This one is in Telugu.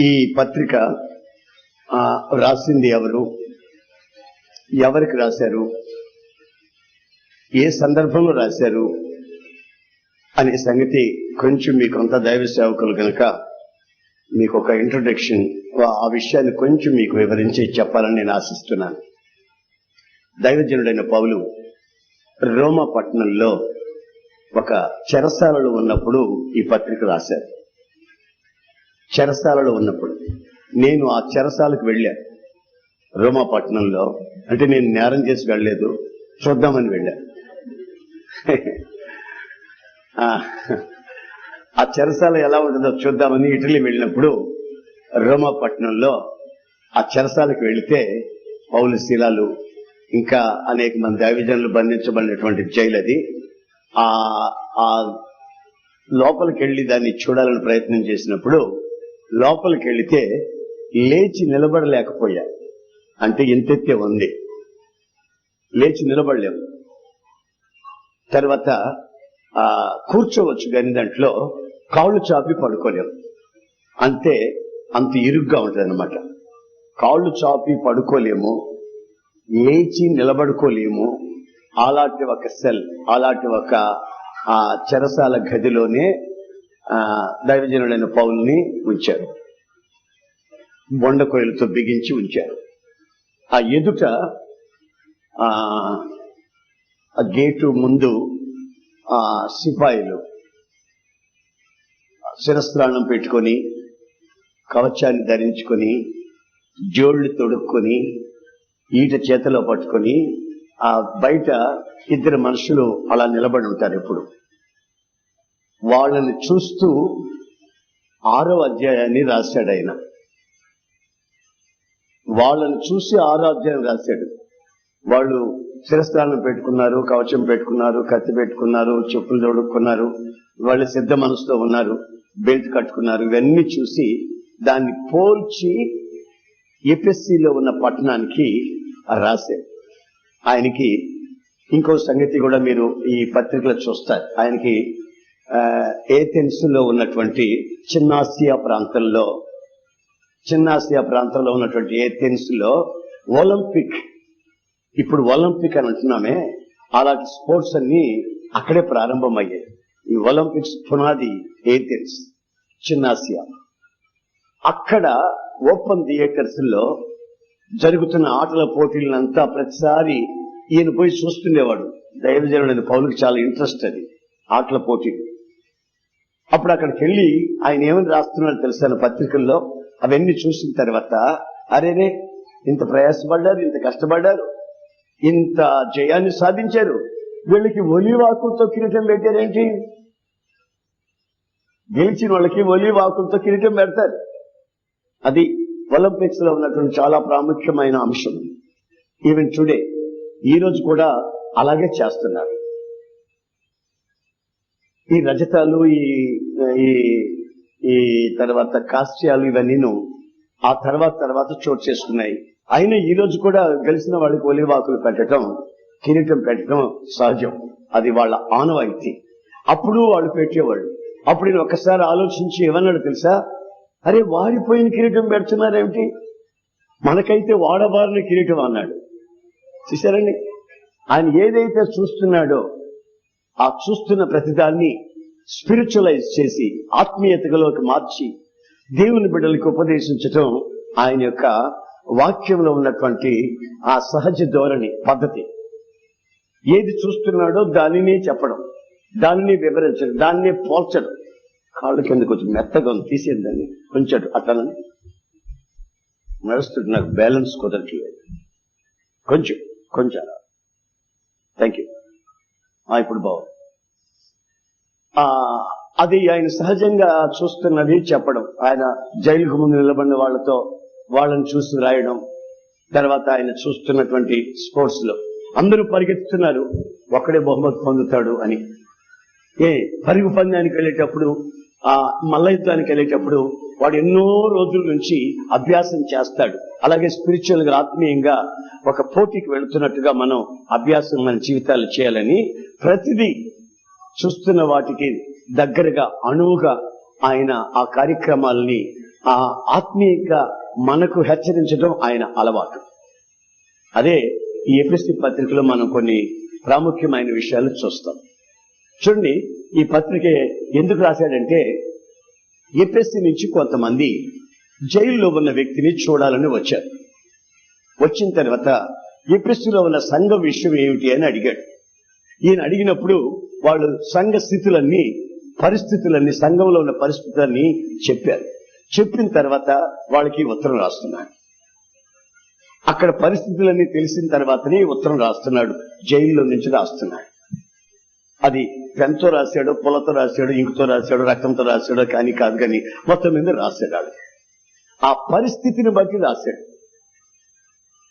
ఈ పత్రిక ఆ, రాసింది ఎవరు? ఎవరికి రాశారు? ఏ సందర్భంలో రాశారు? అనే సంగతి కొంచెం మీకు అంత దైవ సేవకులు కనుక మీకు ఒక ఇంట్రొడక్షన్ ఆ విషయాన్ని కొంచెం మీకు వివరించి చెప్పాలని నేను ఆశిస్తున్నాను. దైవజనుడైన పౌలు రోమ పట్టణంలో ఒక చెరసాలలో ఉన్నప్పుడు ఈ పత్రిక రాశారు. చెరసాలలో ఉన్నప్పుడు నేను ఆ చెరసాలకు వెళ్ళా. రోమాపట్నంలో. అంటే నేను నేరం చేసి వెళ్ళలేదు. చూద్దామని వెళ్ళా. ఆ, చెరసాల ఎలా ఉంటుందో చూద్దామని ఇటలీ వెళ్ళినప్పుడు రోమాపట్నంలో ఆ చెరసాలకు వెళితే పౌలు శిలాలు ఇంకా అనేక మంది దైవజనులు బంధించబడినటువంటి జైలు అది. ఆ ఆ లోపలికి వెళ్ళి దాన్ని చూడాలని ప్రయత్నం చేసినప్పుడు లోపలికి వెళితే లేచి నిలబడలేకపోయా. అంటే ఇంతెత్తే ఉంది. లేచి నిలబడలేము. తర్వాత ఆ కూర్చోవచ్చు కానీ దాంట్లో కాళ్ళు చాపి పడుకోలేము అంతే అంత ఇరుగ్గా ఉంటుంది అనమాట కాళ్ళు చాపి పడుకోలేము లేచి నిలబడుకోలేము. అలాంటి ఒక సెల్ అలాంటి ఒక ఆ చెరసాల గదిలోనే దైవజనుడైన పౌల్ని ఉంచారు. బొండకొయలతో బిగించి ఉంచారు. ఆ ఎదుట ఆ ఆ గేటు ముందు ఆ సిపాయిలు శిరస్త్రాణం పెట్టుకొని కవచాన్ని ధరించుకొని జోళ్ళు తొడుక్కొని ఈట చేతిలో పట్టుకొని ఆ బయట ఇద్దరు మనుషులు అలా నిలబడి ఉంటారు ఎప్పుడు. వాళ్ళని చూస్తూ ఆరో అధ్యాయాన్ని రాశాడు ఆయన. వాళ్ళని చూసి ఆరో అధ్యాయం రాశాడు. వాళ్ళు శిరస్థానం పెట్టుకున్నారు కవచం పెట్టుకున్నారు కత్తి పెట్టుకున్నారు చెప్పులు తొడుక్కున్నారు వాళ్ళు సిద్ధ మనసుతో ఉన్నారు బెల్ట్ కట్టుకున్నారు ఇవన్నీ చూసి దాన్ని పోల్చి ఎపిఎస్సిలో ఉన్న పట్టణానికి రాశాడు. ఆయనకి ఇంకో సంగతి కూడా మీరు ఈ పత్రికలో చూస్తారు. ఆయనకి ఏథెన్స్లో ఉన్నటువంటి చిన్నాసియా ప్రాంతంలో చిన్నాసియా ప్రాంతంలో ఉన్నటువంటి ఏథెన్స్లో ఒలింపిక్ ఇప్పుడు ఒలింపిక్ అని అంటున్నామే అలాంటి స్పోర్ట్స్ అన్ని అక్కడే ప్రారంభమయ్యాయి. ఈ ఒలింపిక్స్ పునాది ఏథెన్స్ చిన్నాసియా. అక్కడ ఓపెన్ థియేటర్స్లో జరుగుతున్న ఆటల పోటీలంతా ప్రతిసారి ఈయన పోయి చూస్తుండేవాడు. దైవజనుడు పౌరులకు చాలా ఇంట్రెస్ట్ అది ఆటల పోటీలు. అప్పుడు అక్కడికి వెళ్ళి ఆయన ఏమని రాస్తున్నాడు తెలుసాను పత్రికల్లో? అవన్నీ చూసిన తర్వాత అరేరే ఇంత ప్రయాసపడ్డారు ఇంత కష్టపడ్డారు ఇంత జయాన్ని సాధించారు. వీళ్ళకి ఒలివాకులతో కిరీటం పెట్టారేంటి? గెలిచిన వాళ్ళకి ఒలివాకులతో కిరీటం పెడతారు. అది ఒలింపిక్స్లో ఉన్నటువంటి చాలా ప్రాముఖ్యమైన అంశం. ఈవెన్ టుడే ఈ రోజు కూడా అలాగే చేస్తున్నారు. ఈ రజతాలు ఈ ఈ ఈ తర్వాత కాస్ట్యాలు ఇవన్నీను ఆ తర్వాత తర్వాత చోటు చేసుకున్నాయి. అయినా ఈ రోజు కూడా గెలిచిన వాళ్ళకి ఒలివాకులు పెట్టడం కిరీటం పెట్టడం సహజం. అది వాళ్ళ ఆనవాయితీ. అప్పుడు వాళ్ళు పెట్టేవాళ్ళు. అప్పుడు నేను ఒక్కసారి ఆలోచించి ఏమన్నాడు తెలుసా? అరే వాడిపోయిన కిరీటం పెడుతున్నారేమిటి? మనకైతే వాడబారిన కిరీటం అన్నాడు. చూశారండి? ఆయన ఏదైతే చూస్తున్నాడో ఆ చూస్తున్న ప్రతిదాన్ని స్పిరిచువలైజ్ చేసి ఆత్మీయతలోకి మార్చి దేవుని బిడ్డలకు ఉపదేశించటం ఆయన యొక్క వాక్యంలో ఉన్నటువంటి ఆ సహజ ధోరణి పద్ధతి. ఏది చూస్తున్నాడో దానినే చెప్పడం దానిని వివరించడం దాన్నే పోల్చడం. కాళ్ళ కింద కొంచెం మెత్తగా తీసేది దాన్ని. కొంచెం అట్లా నడుస్తుంటే నాకు బ్యాలెన్స్ కుదరట్లేదు. కొంచెం కొంచెం. థ్యాంక్ యూ ఇప్పుడు బాగుంది. ఆ అది ఆయన సహజంగా చూస్తున్నది చెప్పడం. ఆయన జైలుకు ముందు నిలబడిన వాళ్ళతో వాళ్ళని చూసి రాయడం తర్వాత ఆయన చూస్తున్నటువంటి స్పోర్ట్స్లో అందరూ పరిగెత్తుతున్నారు. ఒక్కడే బహుమతి పొందుతాడు అని. ఏ పరుగు పందానికి వెళ్ళేటప్పుడు ఆ మల్లయుద్ధానికి వెళ్ళేటప్పుడు వాడు ఎన్నో రోజుల నుంచి అభ్యాసం చేస్తాడు. అలాగే స్పిరిచువల్గా ఆత్మీయంగా ఒక పోటీకి వెళుతున్నట్టుగా మనం అభ్యాసం మన జీవితాలు చేయాలని ప్రతిదీ చూస్తున్న వాటికి దగ్గరగా అణువుగా ఆయన ఆ కార్యక్రమాలని ఆ ఆత్మీయంగా మనకు హెచ్చరించడం ఆయన అలవాటు. అదే ఈ ఎపిసి పత్రికలో మనం కొన్ని ప్రాముఖ్యమైన విషయాలు చూస్తాం. చూడండి ఈ పత్రిక ఎందుకు రాశాడంటే ఎపిఎస్సి నుంచి కొంతమంది జైల్లో ఉన్న వ్యక్తిని చూడాలని వచ్చారు. వచ్చిన తర్వాత ఏపీఎస్సీలో ఉన్న సంఘ విషయం ఏమిటి అని అడిగాడు. ఈయన అడిగినప్పుడు వాళ్ళు సంఘ స్థితులన్నీ పరిస్థితులన్నీ సంఘంలో ఉన్న పరిస్థితులన్నీ చెప్పారు. చెప్పిన తర్వాత వాళ్ళకి ఉత్తరం రాస్తున్నాడు. అక్కడ పరిస్థితులన్నీ తెలిసిన తర్వాతనే ఉత్తరం రాస్తున్నాడు. జైల్లో నుంచి రాస్తున్నాడు. అది పెన్తో రాశాడు పొలతో రాశాడు ఇంకుతో రాశాడు రక్తంతో రాశాడు కానీ కాదు కానీ మొత్తం మీద రాశాడు ఆ పరిస్థితిని బట్టి రాశాడు.